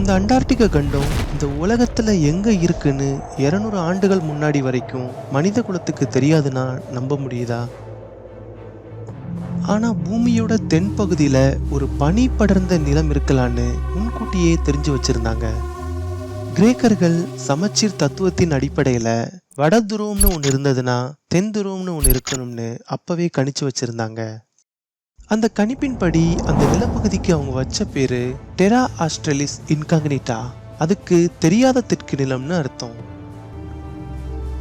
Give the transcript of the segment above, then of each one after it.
இந்த அண்டார்டிகா கண்டம் இந்த உலகத்துல எங்க இருக்குன்னு 200 ஆண்டுகள் முன்னாடி வரைக்கும் மனித குலத்துக்கு தெரியாதுன்னா நம்ப முடியுதா? ஆனா பூமியோட தென்பகுதியில ஒரு பனி படர்ந்த நிலம் இருக்கலான்னு முன்கூட்டியே தெரிஞ்சு வச்சிருந்தாங்க. கிரேக்கர்கள் சமச்சீர் தத்துவத்தின் அடிப்படையில வட துருவம்னு ஒன்று இருந்ததுன்னா தென் துருவம்னு ஒன்று இருக்கணும்னு அப்பவே கணிச்சு வச்சிருந்தாங்க. அந்த கணிப்பின்படி அந்த நிலப்பகுதிக்கு அவங்க வச்ச பேரு டெரா ஆஸ்ட்ரலிஸ் இன்காக்னிட்டா அதுக்கு தெரியாத தெற்கு நிலம்னு அர்த்தம்.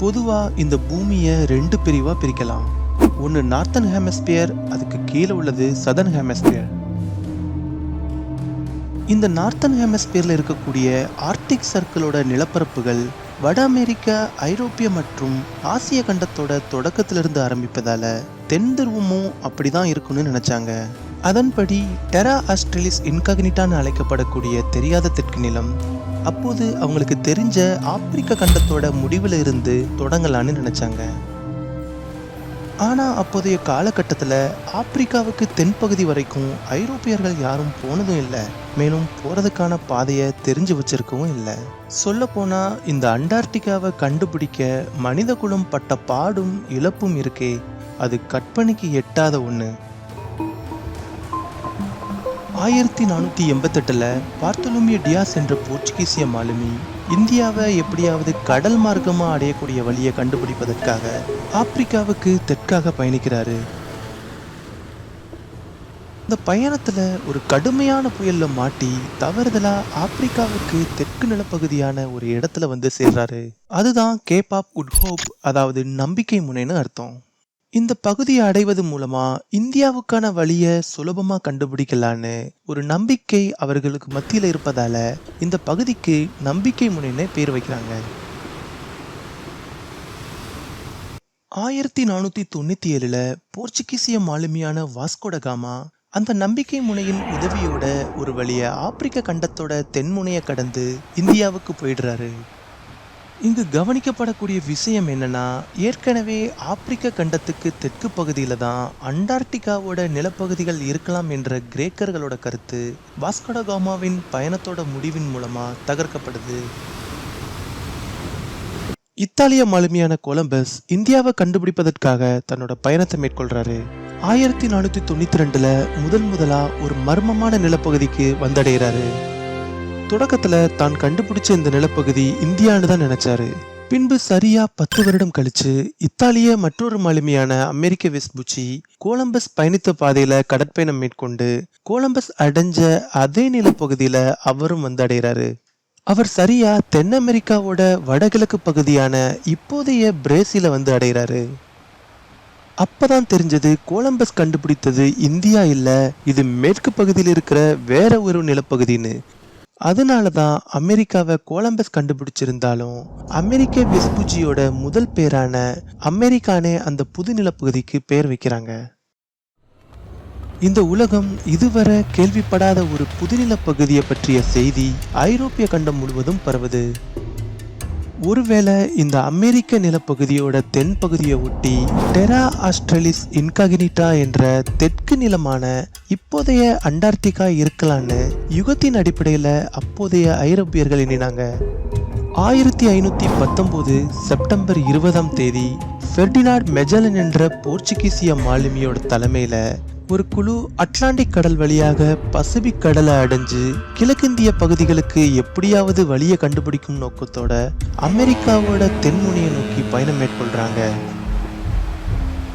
பொதுவா இந்த பூமியை ரெண்டு பிரிவா பிரிக்கலாம். ஒன்று நார்த்தன் ஹேமஸ்பியர் அதுக்கு கீழே உள்ளது சதர்ன் ஹேமஸ்பியர் இந்த நார்த்தன் ஹேமஸ்பியர்ல இருக்கக்கூடிய ஆர்டிக் சர்க்கிளோட நிலப்பரப்புகள் வட அமெரிக்கா ஐரோப்பிய மற்றும் ஆசிய கண்டத்தோட தொடக்கத்திலிருந்து ஆரம்பிப்பதால தென் துருவமும் அப்படிதான் இருக்கும்னு நினச்சாங்க. அதன்படி டெரா ஆஸ்ட்ரேலிஸ் இன்காக்னிட்டான்னு அழைக்கப்படக்கூடிய தெரியாத தெற்கு நிலம் அப்போது அவங்களுக்கு தெரிஞ்ச ஆப்பிரிக்க கண்டத்தோட முடிவில் இருந்து தொடங்கலான்னு நினச்சாங்க. ஆனால் அப்போதைய காலகட்டத்தில் ஆப்பிரிக்காவுக்கு தென்பகுதி வரைக்கும் ஐரோப்பியர்கள் யாரும் போனதும் இல்லை. மேலும் போகிறதுக்கான பாதையை தெரிஞ்சு வச்சிருக்கவும் இல்லை. சொல்லப்போனால் இந்த அண்டார்டிகாவை கண்டுபிடிக்க மனித குலம் பட்ட பாடும் இழப்பும் இருக்கே. அது கற்பனைக்கு எட்டாத ஒன்று ஆயிரத்தி நானூற்றி எண்பத்தெட்டில் பார்த்தொலுமிய டியாஸ் என்ற போர்ச்சுகீசிய மாலுமி இந்தியாவை எப்படியாவது கடல் மார்க்கமாக அடையக்கூடிய வழியை கண்டுபிடிப்பதற்காக ஆப்பிரிக்காவுக்கு தெற்காக பயணிக்கிறாரு. இந்த பயணத்தில் ஒரு கடுமையான புயலில் மாட்டி தவறுதலாக ஆப்பிரிக்காவுக்கு தெற்கு நிலப்பகுதியான ஒரு இடத்துல வந்து சேர்றாரு. அதுதான் கேப் ஆப் குட் ஹோப் அதாவது நம்பிக்கை முனைன்னு அர்த்தம். இந்த பகுதியை அடைவது மூலமா இந்தியாவுக்கான வழியை சுலபமா கண்டுபிடிக்கலான்னு ஒரு நம்பிக்கை அவர்களுக்கு மத்தியில் இருப்பதால இந்த பகுதிக்கு நம்பிக்கை முனைன்னு பேர் வைக்கிறாங்க. ஆயிரத்தி நானூத்தி தொண்ணூத்தி ஏழுல போர்ச்சுகீசிய மாலுமியான வாஸ்கோடகாமா அந்த நம்பிக்கை முனையின் உதவியோட ஒரு வழிய ஆப்பிரிக்க கண்டத்தோட தென்முனையை கடந்து இந்தியாவுக்கு போயிடுறாரு. இங்கு கவனிக்கப்படக்கூடிய விஷயம் என்னன்னா ஏற்கனவே ஆப்பிரிக்க கண்டத்துக்கு தெற்கு பகுதியில் தான் அண்டார்டிகாவோட நிலப்பகுதிகள் இருக்கலாம் என்ற கிரேக்கர்களோட கருத்து வாஸ்கோடகாமாவின் பயணத்தோட முடிவின் மூலமா தகர்க்கப்படுது. இத்தாலிய மாலுமியான கொலம்பஸ் இந்தியாவை கண்டுபிடிப்பதற்காக தன்னோட பயணத்தை மேற்கொள்றாரு. ஆயிரத்தி நானூத்தி தொண்ணூத்தி ரெண்டுல முதன் முதலா ஒரு மர்மமான நிலப்பகுதிக்கு வந்தடைகிறாரு. தொடக்கத்துல தான் கண்டுபிடிச்ச இந்த நிலப்பகுதி இந்தியான்னு தான் நினைச்சாரு. பின்பு சரியா பத்து வருடம் கழிச்சு இத்தாலிய மற்றொரு மாலுமியான அமெரிக்க வெஸ்புச்சி கோலம்பஸ் பயணித்த பாதையில கடற்பயணம் மேற்கொண்டு கோலம்பஸ் அடைஞ்ச அதே நிலப்பகுதியில அவரும் வந்து அடைகிறாரு. அவர் சரியா தென் அமெரிக்காவோட வடகிழக்கு பகுதியான இப்போதைய பிரேசில வந்து அடைகிறாரு. அப்பதான் தெரிஞ்சது கோலம்பஸ் கண்டுபிடித்தது இந்தியா இல்ல இது மேற்கு பகுதியில் இருக்கிற வேற ஒரு நிலப்பகுதின்னு. அதனால தான் அமெரிக்காவை கோலம்பஸ் கண்டுபிடிச்சிருந்தாலும் அமெரிக்க வெஸ்புஜியோட முதல் பேரான அமெரிக்கானே அந்த புது நிலப்பகுதிக்கு பெயர் வைக்கிறாங்க. இந்த உலகம் இதுவரை கேள்விப்படாத ஒரு புதுநில பகுதியை பற்றிய செய்தி ஐரோப்பிய கண்டம் முழுவதும் பரவுது. ஒருவேளை இந்த அமெரிக்க நிலப்பகுதியோட தென்பகுதியை ஒட்டி டெரா ஆஸ்ட்ரலிஸ் இன்காகினிட்டா என்ற தெற்கு நிலமான இப்போதைய அண்டார்டிகா இருக்கலான்னு யுகத்தின் அடிப்படையில் அப்போதைய ஐரோப்பியர்கள் எண்ணினாங்க. ஆயிரத்தி ஐநூத்தி பத்தொன்பது செப்டம்பர் இருபதாம் தேதி ஃபெர்டினாட் மெஜலன் என்ற போர்ச்சுகீசிய மாலுமியோட தலைமையில ஒரு குழு அட்லாண்டிக் கடல் வழியாக பசிபிக் கடலை அடைஞ்சு கிழக்கிந்திய பகுதிகளுக்கு எப்படியாவது வழியை கண்டுபிடிக்கும் நோக்கத்தோட அமெரிக்காவோட தென்முனையை நோக்கி பயணம் மேற்கொள்றாங்க.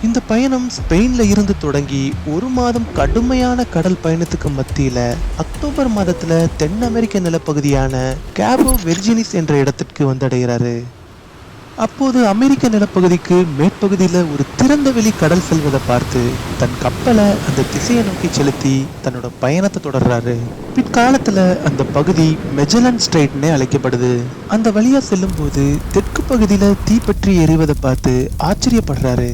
இந்த பயணம் ஸ்பெயின்ல இருந்து தொடங்கி ஒரு மாதம் கடுமையான கடல் பயணத்துக்கு மத்தியில அக்டோபர் மாதத்துல தென் அமெரிக்க நிலப்பகுதியான கேபோ வெர்ஜினிஸ் என்ற இடத்திற்கு வந்தடைகிறாரு. அப்போது அமெரிக்க நிலப்பகுதிக்கு மேற்பகுதியில் ஒரு திறந்த வெளி கடல் செல்வதை பார்த்து தன் கப்பலை அந்த திசையை நோக்கி செலுத்தி தன்னோட பயணத்தை தொடர்றாரு. பிற்காலத்தில் அந்த பகுதி மெஜலன் ஸ்ட்ரைட்னே அழைக்கப்படுது. அந்த வழியாக செல்லும்போது தெற்கு பகுதியில் தீப்பற்றி எரிவதை பார்த்து ஆச்சரியப்படுறாரு.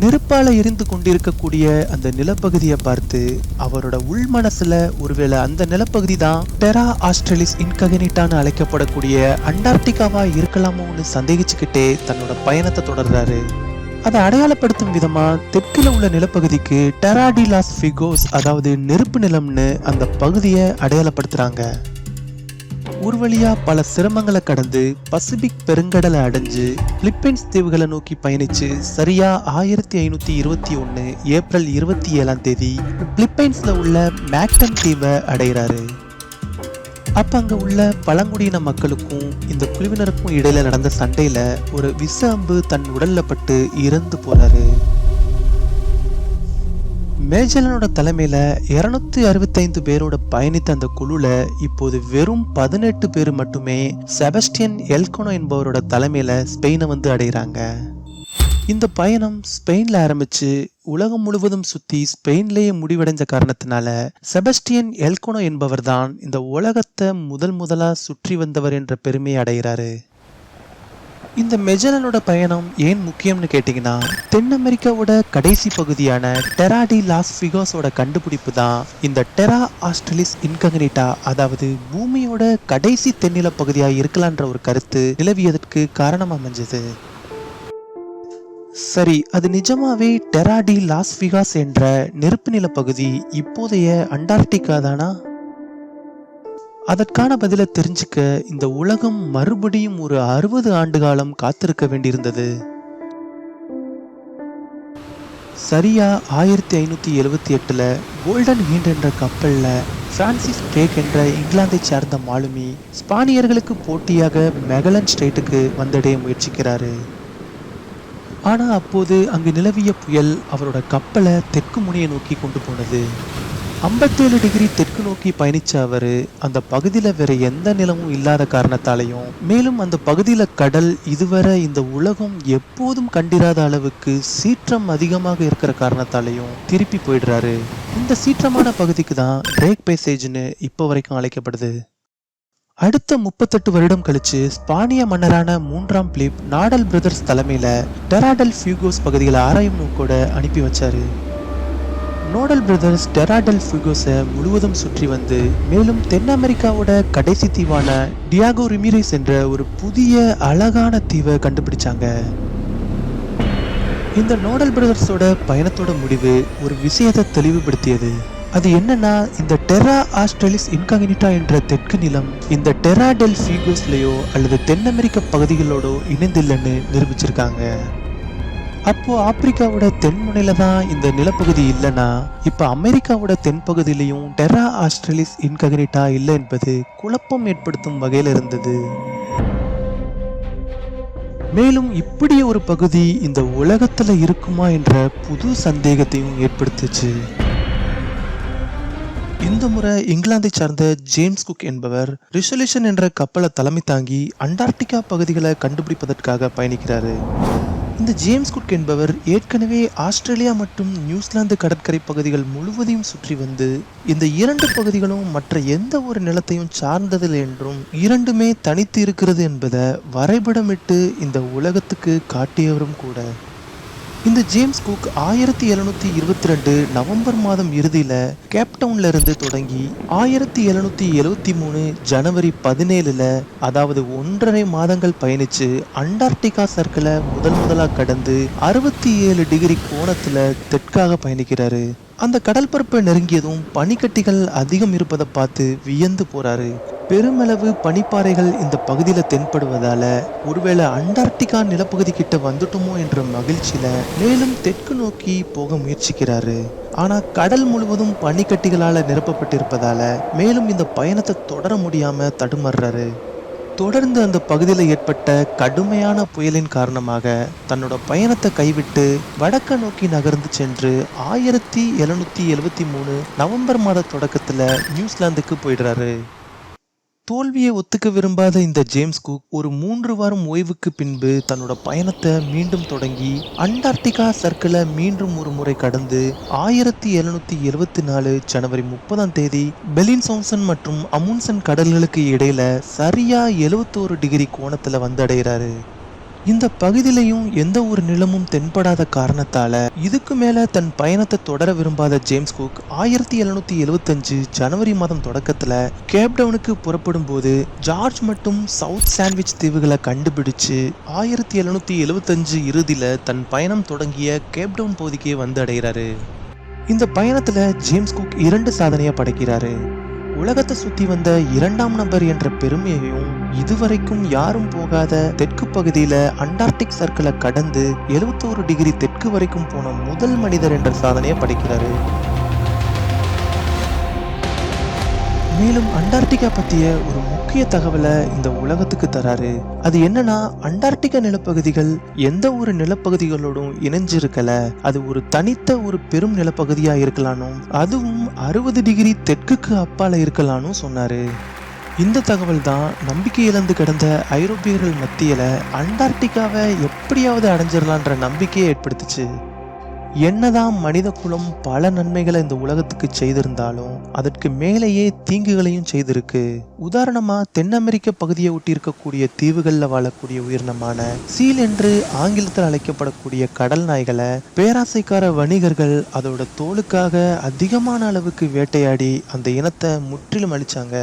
நெருப்பால எரிந்து கொண்டிருக்கக்கூடிய அந்த நிலப்பகுதியை பார்த்து அவரோட உள் மனசுல ஒருவேளை அந்த நிலப்பகுதி தான் டெரா ஆஸ்ட்ரேலிஸ் இன்ககனிட்டான்னு அழைக்கப்படக்கூடிய அண்டார்டிகாவா இருக்கலாமோன்னு சந்தேகிச்சுக்கிட்டே தன்னோட பயணத்தை தொடர்றாரு. அதை அடையாளப்படுத்தும் விதமா தெற்கில் உள்ள நிலப்பகுதிக்கு டெராடிலாஸ் ஃபிகோஸ் அதாவது நெருப்பு நிலம்னு அந்த பகுதியை அடையாளப்படுத்துறாங்க. ஊர்வழியா பல சிரமங்களை கடந்து பசிபிக் பெருங்கடலை அடைஞ்சு பிலிப்பைன்ஸ் தீவுகளை நோக்கி பயணிச்சு சரியா ஆயிரத்தி ஐநூத்தி இருபத்தி ஒன்னு ஏப்ரல் இருபத்தி ஏழாம் தேதி பிலிப்பைன்ஸ்ல உள்ள மேக்டன் தீவை அடைகிறாரு. அப்ப அங்க உள்ள பழங்குடியின மக்களுக்கும் இந்த குழுவினருக்கும் இடையில நடந்த சண்டையில ஒரு விசாம்பு அம்பு தன் உடல்ல பட்டு இறந்து போறாரு. மேஜலனோட தலைமையில் இருநூத்தி அறுபத்தைந்து பேரோட பயணித்த அந்த குழுல இப்போது வெறும் பதினெட்டு பேர் மட்டுமே செபஸ்டியன் எல்கோனோ என்பவரோட தலைமையில் ஸ்பெயினை வந்து அடைகிறாங்க. இந்த பயணம் ஸ்பெயினில் ஆரம்பிச்சு உலகம் முழுவதும் சுற்றி ஸ்பெயின்லேயே முடிவடைஞ்ச காரணத்தினால செபஸ்டியன் எல்கோனோ என்பவர் தான் இந்த உலகத்தை முதல் முதலாக சுற்றி வந்தவர் என்ற பெருமையை அடைகிறாரு. இந்த மெஜலனோட பயணம் ஏன் முக்கியம்னு கேட்டிங்கன்னா தென் அமெரிக்காவோட கடைசி பகுதியான டெராடி லாஸ் ஃபிகோஸோட கண்டுபிடிப்பு தான் இந்த டெரா ஆஸ்ட்ரலிஸ் இன்கங்கனிட்டா அதாவது பூமியோட கடைசி தென்னில பகுதியாக இருக்கலான்ற ஒரு கருத்து நிலவியதற்கு காரணம் அமைஞ்சது. சரி அது நிஜமாவே டெராடி லாஸ் ஃபிகாஸ் என்ற நெருப்பு நில பகுதி இப்போதைய அண்டார்டிகா தானா அதற்கான பதிலை தெரிஞ்சுக்க இந்த உலகம் மறுபடியும் ஒரு அறுபது ஆண்டு காலம் காத்திருக்க வேண்டியிருந்தது. சரியா ஆயிரத்தி ஐநூத்தி எழுபத்தி எட்டுல கோல்டன் ஹீண்ட் என்ற கப்பலில் பிரான்சிஸ் பேக் என்ற இங்கிலாந்தை சார்ந்த மாலுமி ஸ்பானியர்களுக்கு போட்டியாக மெகலன் ஸ்டேட்டுக்கு வந்தடைய முயற்சிக்கிறாரு. ஆனால் அப்போது அங்கு நிலவிய புயல் அவரோட கப்பலை தெற்கு முனையை நோக்கி கொண்டு போனது. ஐம்பத்தேழு டிகிரி தெற்கு நோக்கி பயணிச்ச அவர் அந்த பகுதியில் வேற எந்த நிலமும் இல்லாத காரணத்தாலையும் மேலும் அந்த பகுதியில் கடல் இதுவரை இந்த உலகம் எப்போதும் கண்டிராத அளவுக்கு சீற்றம் அதிகமாக இருக்கிற காரணத்தாலையும் திருப்பி போயிடுறாரு. இந்த சீற்றமான பகுதிக்கு தான் பிரேக் பேசேஜ்னு இப்போ வரைக்கும் அழைக்கப்படுது. அடுத்த முப்பத்தெட்டு வருடம் கழிச்சு ஸ்பானிய மன்னரான மூன்றாம் பிலிப் நாடல் பிரதர்ஸ் தலைமையில டெராடல் ஃபியூகோஸ் பகுதிகளை ஆராயும் நோக்கோட அனுப்பி வச்சாரு. நோடல் பிரதர்ஸ் டெராடல் ஃபிகோஸை முழுவதும் சுற்றி வந்து மேலும் தென் அமெரிக்காவோட கடைசி தீவான டியாகோ ரிமிரைஸ் என்ற ஒரு புதிய அழகான தீவை கண்டுபிடிச்சாங்க. இந்த நோடல் பிரதர்ஸோட பயணத்தோட முடிவு ஒரு விஷயத்தை தெளிவுபடுத்தியது. அது என்னன்னா இந்த டெரா ஆஸ்ட்ரலிஸ் இன்காகினிட்டா என்ற தெற்கு நிலம் இந்த டெரா டெல் ஃபீகோஸ்லயோ அல்லது தென் அமெரிக்க பகுதிகளோடோ இணைந்தில்லைன்னு நிரூபிச்சிருக்காங்க. அப்போ ஆப்பிரிக்காவோட தென்முனையில தான் இந்த நிலப்பகுதி இல்லைன்னா இப்ப அமெரிக்காவோட தென்பகுதியிலையும் டெரா ஆஸ்திரேலிஸ் இன்ககினிட்டா இல்லை என்பது குழப்பம் ஏற்படுத்தும் வகையில் இருந்தது. மேலும் இப்படி ஒரு பகுதி இந்த உலகத்துல இருக்குமா என்ற புது சந்தேகத்தையும் ஏற்படுத்துச்சு. இந்த முறை இங்கிலாந்தை சார்ந்த ஜேம்ஸ் குக் என்பவர் ரிசல்யூஷன் என்ற கப்பலை தலைமை தாங்கி அண்டார்டிகா பகுதிகளை கண்டுபிடிப்பதற்காக பயணிக்கிறாரு. இந்த ஜேம்ஸ் குக் என்பவர் ஏற்கனவே ஆஸ்திரேலியா மற்றும் நியூசிலாந்து கடற்கரை பகுதிகள் முழுவதையும் சுற்றி வந்து இந்த இரண்டு பகுதிகளும் மற்ற எந்த ஒரு நிலத்தையும் சார்ந்ததில்லை என்றும் இரண்டுமே தனித்து இருக்கிறது என்பதை வரைபடமிட்டு இந்த உலகத்துக்கு காட்டியவரும் கூட. இந்த ஜேம்ஸ் குக் ஆயிரத்தி எழுநூத்தி இருபத்தி ரெண்டு நவம்பர் மாதம் இறுதியில கேப்டவுன்ல இருந்து தொடங்கி ஆயிரத்தி எழுநூத்தி எழுவத்தி மூணு ஜனவரி பதினேழுல அதாவது ஒன்றரை மாதங்கள் பயணிச்சு அண்டார்டிகா சர்க்கிளை முதல் முதலா கடந்து அறுபத்தி ஏழு டிகிரி கோணத்துல தெற்காக பயணிக்கிறாரு. அந்த கடல் பரப்பை நெருங்கியதும் பனிக்கட்டிகள் அதிகம் இருப்பதை பார்த்து வியந்து போறாரு. பெருமளவு பனிப்பாறைகள் இந்த பகுதியில் தென்படுவதால ஒருவேளை அண்டார்டிகா நிலப்பகுதி கிட்ட வந்துட்டோமோ என்ற மகிழ்ச்சியில மேலும் தெற்கு நோக்கி போக முயற்சிக்கிறாரு. ஆனா கடல் முழுவதும் பனிக்கட்டிகளால நிரப்பப்பட்டிருப்பதால மேலும் இந்த பயணத்தை தொடர முடியாம தடுமாறுறாரு. தொடர்ந்து அந்த பகுதியில் ஏற்பட்ட கடுமையான புயலின் காரணமாக தன்னோட பயணத்தை கைவிட்டு வடக்க நோக்கி நகர்ந்து சென்று ஆயிரத்தி எழுநூத்தி எழுவத்தி மூணு நவம்பர் மாத தொடக்கத்துல நியூசிலாந்துக்கு போயிடுறாரு. தோல்வியை ஒத்துக்க விரும்பாத இந்த ஜேம்ஸ் குக் ஒரு மூன்று வாரம் ஓய்வுக்கு பின்பு தன்னோட பயணத்தை மீண்டும் தொடங்கி அண்டார்டிகா சர்க்கிளை மீண்டும் ஒரு முறை கடந்து ஆயிரத்தி எழுநூத்தி எழுவத்தி நாலு ஜனவரி முப்பதாம் தேதி பெலின்சோம்சன் மற்றும் அமுன்சன் கடல்களுக்கு இடையில சரியா எழுவத்தோரு டிகிரி கோணத்துல வந்தடைகிறாரு. இந்த பகுதியிலையும் எந்த ஒரு நிலமும் தென்படாத காரணத்தால இதுக்கு மேல தன் பயணத்தை தொடர விரும்பாத ஜேம்ஸ் குக் ஆயிரத்தி எழுநூத்தி எழுவத்தஞ்சு ஜனவரி மாதம் தொடக்கத்துல கேப்டவுனுக்கு புறப்படும் போது ஜார்ஜ் மட்டும் சவுத் சாண்ட்விச் தீவுகளை கண்டுபிடிச்சு ஆயிரத்தி எழுநூத்தி எழுவத்தஞ்சு இறுதியில தன் பயணம் தொடங்கிய கேப்டவுன் பகுதிக்கே வந்து அடைகிறாரு இந்த பயணத்துல ஜேம்ஸ் குக் இரண்டு சாதனையை படைக்கிறாரு. உலகத்தை சுத்தி வந்த இரண்டாம் நபர் என்ற பெருமையையும் இதுவரைக்கும் யாரும் போகாத தெற்கு பகுதியில அண்டார்டிக் சர்க்கிளை கடந்து 71 டிகிரி தெற்கு வரைக்கும் போன முதல் மனிதர் என்ற சாதனையை படிக்கிறாரு. மேலும் அண்டார்டிகா பத்திய ஒரு முக்கிய தகவலை இந்த உலகத்துக்கு தராரு. அது என்னன்னா அண்டார்டிகா நிலப்பகுதிகள் எந்த ஒரு நிலப்பகுதிகளோடும் இணைஞ்சிருக்கல. அது ஒரு தனித்த ஒரு பெரும் நிலப்பகுதியா இருக்கலானும் அதுவும் அறுபது டிகிரி தெற்குக்கு அப்பால இருக்கலானும் சொன்னாரு. இந்த தகவல் தான் நம்பிக்கை இழந்து கிடந்த ஐரோப்பியர்கள் மத்தியில அண்டார்டிகாவை எப்படியாவது அடைஞ்சிடலான்ற நம்பிக்கையை ஏற்படுத்துச்சு. என்னதான் மனித குலம் பல நன்மைகளை இந்த உலகத்துக்கு செய்திருந்தாலும் அதற்கு மேலேயே தீங்குகளையும் செய்திருக்கு. உதாரணமா தென் அமெரிக்க பகுதியை ஒட்டி இருக்கக்கூடிய தீவுகளில் வாழக்கூடிய உயிரினமான சீல் என்று ஆங்கிலத்தில் அழைக்கப்படக்கூடிய கடல் நாய்களை பேராசைக்கார வணிகர்கள் அதோட தோலுக்காக அதிகமான அளவுக்கு வேட்டையாடி அந்த இனத்தை முற்றிலும் அழிச்சாங்க.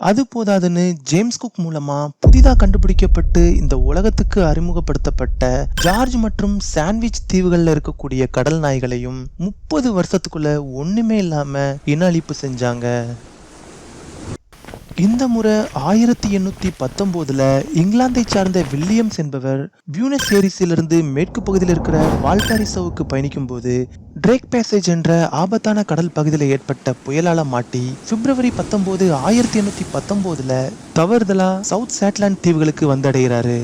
அது போதாதுன்னு ஜேம்ஸ் குக் மூலமா புதிதாக கண்டுபிடிக்கப்பட்டு இந்த உலகத்துக்கு அறிமுகப்படுத்தப்பட்ட ஜார்ஜ் மற்றும் சாண்ட்விச் தீவுகளில் இருக்கக்கூடிய கடல் நாய்களையும் முப்பது வருஷத்துக்குள்ள ஒண்ணுமே இல்லாம இன அழிப்பு செஞ்சாங்க. இந்த முறை ஆயிரத்தி எண்ணூத்தி பத்தொன்பதுல இங்கிலாந்தை சார்ந்த வில்லியம்ஸ் என்பவர் பியூனஸ் ஏரிஸிலிருந்து மேற்கு பகுதியில் இருக்கிற வால்பாரிசோவுக்கு பயணிக்கும் போது ட்ரேக் பேசேஜ் என்ற ஆபத்தான கடல் பகுதியில் ஏற்பட்ட புயலால மாட்டி பிப்ரவரி பத்தொன்பது ஆயிரத்தி எண்ணூத்தி பத்தொன்பதுல தவறுதலா சவுத் சேட்லாண்ட் தீவுகளுக்கு வந்தடைகிறாரு.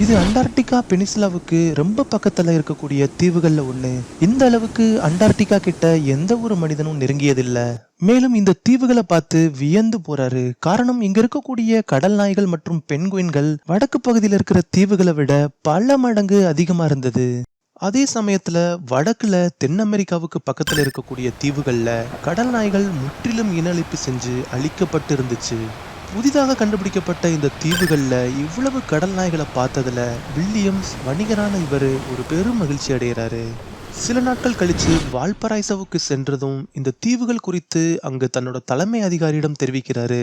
இது அண்டார்டிகா பெனிசுலாவுக்கு ரொம்ப பக்கத்துல இருக்கக்கூடிய தீவுகள்ல ஒண்ணு. இந்த அளவுக்கு அண்டார்டிகா கிட்ட எந்த ஒரு மனிதனும் நெருங்கியதில்ல. மேலும் இந்த தீவுகளை பார்த்து வியந்து போறாரு. காரணம் இங்க இருக்கக்கூடிய கடல் நாய்கள் மற்றும் பெண்குயின்கள் வடக்கு பகுதியில் இருக்கிற தீவுகளை விட பல மடங்கு அதிகமா இருந்தது. அதே சமயத்துல வடக்குல தென் அமெரிக்காவுக்கு பக்கத்துல இருக்கக்கூடிய தீவுகள்ல கடல் நாய்கள் முற்றிலும் இனஅழிப்பு செஞ்சு அழிக்கப்பட்டு இருந்துச்சு. புதிதாக கண்டுபிடிக்கப்பட்ட இந்த தீவுகளில் இவ்வளவு கடல் நாய்களை பார்த்ததுல வில்லியம்ஸ் வணிகரான இவர் ஒரு பெரும் மகிழ்ச்சி அடைகிறாரு சில நாட்கள் கழித்து வால்பராய்சவுக்கு சென்றதும் இந்த தீவுகள் குறித்து அங்கு தன்னோட தலைமை அதிகாரியிடம் தெரிவிக்கிறாரு.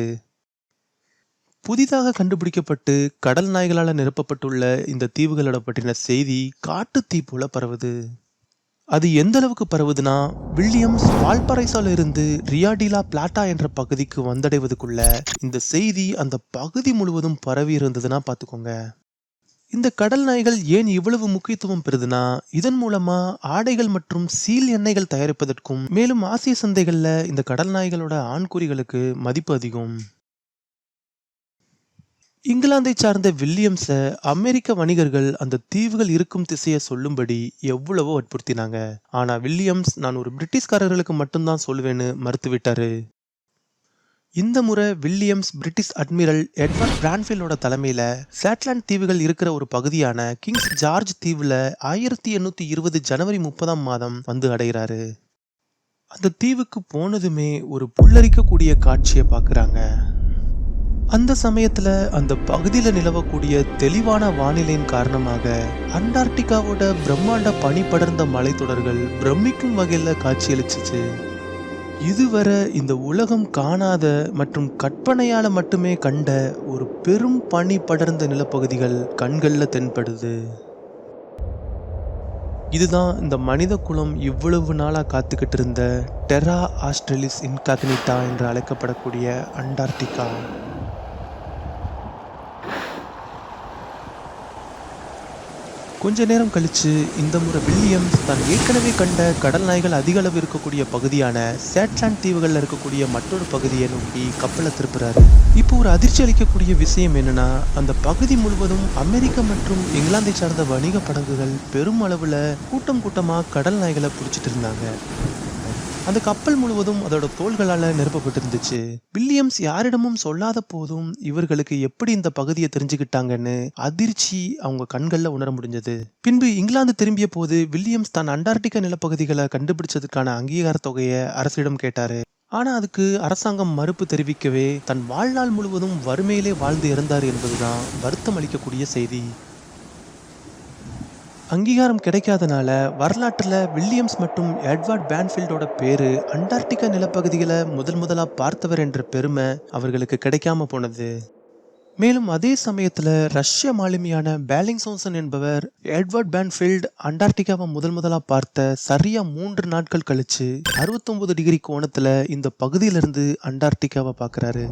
புதிதாக கண்டுபிடிக்கப்பட்டு கடல் நாய்களால் நிரப்பப்பட்டுள்ள இந்த தீவுகளோட பற்றின செய்தி காட்டுத்தீ தீ போல பரவுது. அது எந்த அளவுக்கு பரவுதுன்னா வில்லியம்ஸ் வால்பரைசால இருந்து ரியாடிலா பிளாட்டா என்ற பகுதிக்கு வந்தடைவதுக்குள்ள இந்த செய்தி அந்த பகுதி முழுவதும் பரவி இருந்ததுன்னா பார்த்துக்கோங்க. இந்த கடல் நாய்கள் ஏன் இவ்வளவு முக்கியத்துவம் பெறுதுன்னா இதன் மூலமா ஆடைகள் மற்றும் சீல் எண்ணெய்கள் தயாரிப்பதற்கும் மேலும் ஆசிய சந்தைகளில் இந்த கடல் நாய்களோட ஆண்குறிகளுக்கு மதிப்பு அதிகம். இங்கிலாந்தை சார்ந்த வில்லியம்ஸை அமெரிக்க வணிகர்கள் அந்த தீவுகள் இருக்கும் திசையை சொல்லும்படி எவ்வளவோ வற்புறுத்தினாங்க. ஆனா வில்லியம்ஸ் நான் ஒரு பிரிட்டிஷ்காரர்களுக்கு மட்டும்தான் சொல்லுவேன்னு மறுத்துவிட்டாரு. இந்த முறை வில்லியம்ஸ் பிரிட்டிஷ் அட்மிரல் எட்வர்ட் பிரான்ஃபீல்டோட தலைமையில் சேட்லாண்ட் தீவுகள் இருக்கிற ஒரு பகுதியான கிங்ஸ் ஜார்ஜ் தீவில் ஆயிரத்தி எண்ணூற்றி இருபது ஜனவரி முப்பதாம் மாதம் வந்து அடைகிறாரு. அந்த தீவுக்கு போனதுமே ஒரு புல்லரிக்கக்கூடிய காட்சியை பார்க்குறாங்க. அந்த சமயத்துல அந்த பகுதியில் நிலவக்கூடிய தெளிவான வானிலையின் காரணமாக அண்டார்டிகாவோட பிரம்மாண்ட பனி படர்ந்த மலைத்தொடர்கள் பிரமிக்கும் வகையில காட்சியளிச்சுச்சு. இதுவரை இந்த உலகம் காணாத மற்றும் கற்பனையால மட்டுமே கண்ட ஒரு பெரும் பனி படர்ந்த நிலப்பகுதிகள் கண்கள்ல தென்படுது. இதுதான் இந்த மனித குலம் இவ்வளவு நாளாக காத்துக்கிட்டு இருந்த டெரா ஆஸ்ட்ரலிஸ் இன்காக்னிட்டா என்று அழைக்கப்படக்கூடிய அண்டார்டிகா. கொஞ்ச நேரம் கழித்து இந்த முறை வில்லியம்ஸ் தான் ஏற்கனவே கண்ட கடல் நாய்கள் அதிக அளவு இருக்கக்கூடிய பகுதியான சேட்லாண்ட் தீவுகளில் இருக்கக்கூடிய மற்றொரு பகுதியை நோக்கி கப்பலை திருப்புறாரு. இப்போ ஒரு அதிர்ச்சி அளிக்கக்கூடிய விஷயம் என்னன்னா அந்த பகுதி முழுவதும் அமெரிக்க மற்றும் இங்கிலாந்தை சார்ந்த வணிக படகுகள் பெரும் அளவில் கூட்டம் கூட்டமாக கடல் நாய்களை பிடிச்சிட்டு இருந்தாங்க. அந்த கப்பல் முழுவதும் அதோட தோள்களால நிரப்பப்பட்டிருந்துச்சு. வில்லியம்ஸ் யாரிடமும் சொல்லாத போதும் இவர்களுக்கு எப்படி இந்த பகுதியை தெரிஞ்சுக்கிட்டாங்கன்னு அதிர்ச்சி அவங்க கண்கள்ல உணர முடிஞ்சது. பின்பு இங்கிலாந்து திரும்பிய போது வில்லியம்ஸ் தான் அண்டார்டிகா நிலப்பகுதிகளை கண்டுபிடிச்சதுக்கான அங்கீகார தொகையை அரசிடம் கேட்டாரு. ஆனா அதுக்கு அரசாங்கம் மறுப்பு தெரிவிக்கவே தன் வாழ்நாள் முழுவதும் வறுமையிலே வாழ்ந்து இறந்தார் என்பதுதான் வருத்தம் அளிக்கக்கூடிய செய்தி. அங்கீகாரம் கிடைக்காதனால வரலாற்றில் வில்லியம்ஸ் மற்றும் எட்வர்ட் பேன்ஃபீல்டோட பேரு அண்டார்டிகா நிலப்பகுதிகளை முதல் முதலாக பார்த்தவர் என்ற பெருமை அவர்களுக்கு கிடைக்காம போனது. மேலும் அதே சமயத்தில் ரஷ்ய மாலுமியான பேலிங்சோன்சன் என்பவர் எட்வர்ட் பேன்ஃபீல்ட் அண்டார்டிகாவை முதல் முதலாக பார்த்த சரியா மூன்று நாட்கள் கழிச்சு 69 டிகிரி கோணத்தில் இந்த பகுதியிலிருந்து அண்டார்டிகாவை பார்க்கறாரு.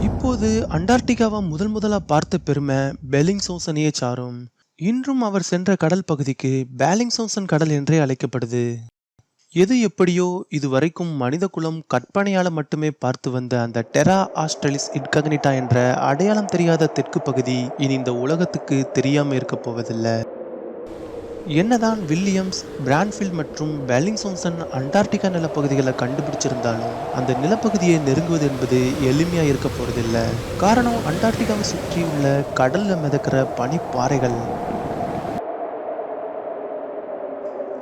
இப்போது அண்டார்டிகாவை முதல் முதலாக பார்த்த பெருமை பெலிங்சோசனையே சாரும். இன்றும் அவர் சென்ற கடல் பகுதிக்கு பேலிங்சோசன் கடல் என்றே அழைக்கப்படுது. எது எப்படியோ இதுவரைக்கும் மனித குலம் கற்பனையால் மட்டுமே பார்த்து வந்த அந்த டெரா ஆஸ்ட்ரலிஸ் இட்கக்னிட்டா என்ற அடையாளம் தெரியாத தெற்கு பகுதி இனி இந்த உலகத்துக்கு தெரியாமல் இருக்க போவதில்லை. என்னதான் வில்லியம்ஸ் பிரான்ஃபீல்ட் மற்றும் வெலிங்சோன்சன் அண்டார்டிகா நிலப்பகுதிகளை கண்டுபிடிச்சிருந்தாலும் அந்த நிலப்பகுதியை நெருங்குவது என்பது எளிமையா இருக்க போகிறதில்ல காரணம் அண்டார்டிகாவை சுற்றி உள்ள கடல்ல மிதக்கிற பனிப்பாறைகள்.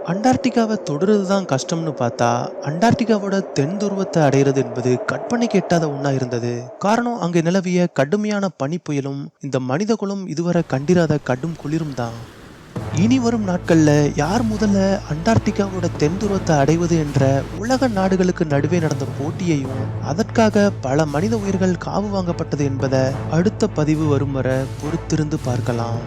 அண்டார்டிகாவை தொடுறது தான் கஷ்டம்னு பார்த்தா அண்டார்டிகாவோட தென் துருவத்தை அடையிறது என்பது கற்பனைக்கு எட்டாத ஒன்றா இருந்தது. காரணம் அங்கே நிலவிய கடுமையான பனி புயலும் இந்த மனிதகுலம் இதுவரை கண்டிராத கடும் குளிரும் தான். இனி வரும் நாட்களில் யார் முதல்ல அண்டார்டிகாவோட தென் துருவத்தை அடைவது என்ற உலக நாடுகளுக்கு நடுவே நடந்த போட்டியையும் அதற்காக பல மனித உயிர்கள் காவு வாங்கப்பட்டது என்பதை அடுத்த பதிவு வரும் வரை பொறுத்திருந்து பார்க்கலாம்.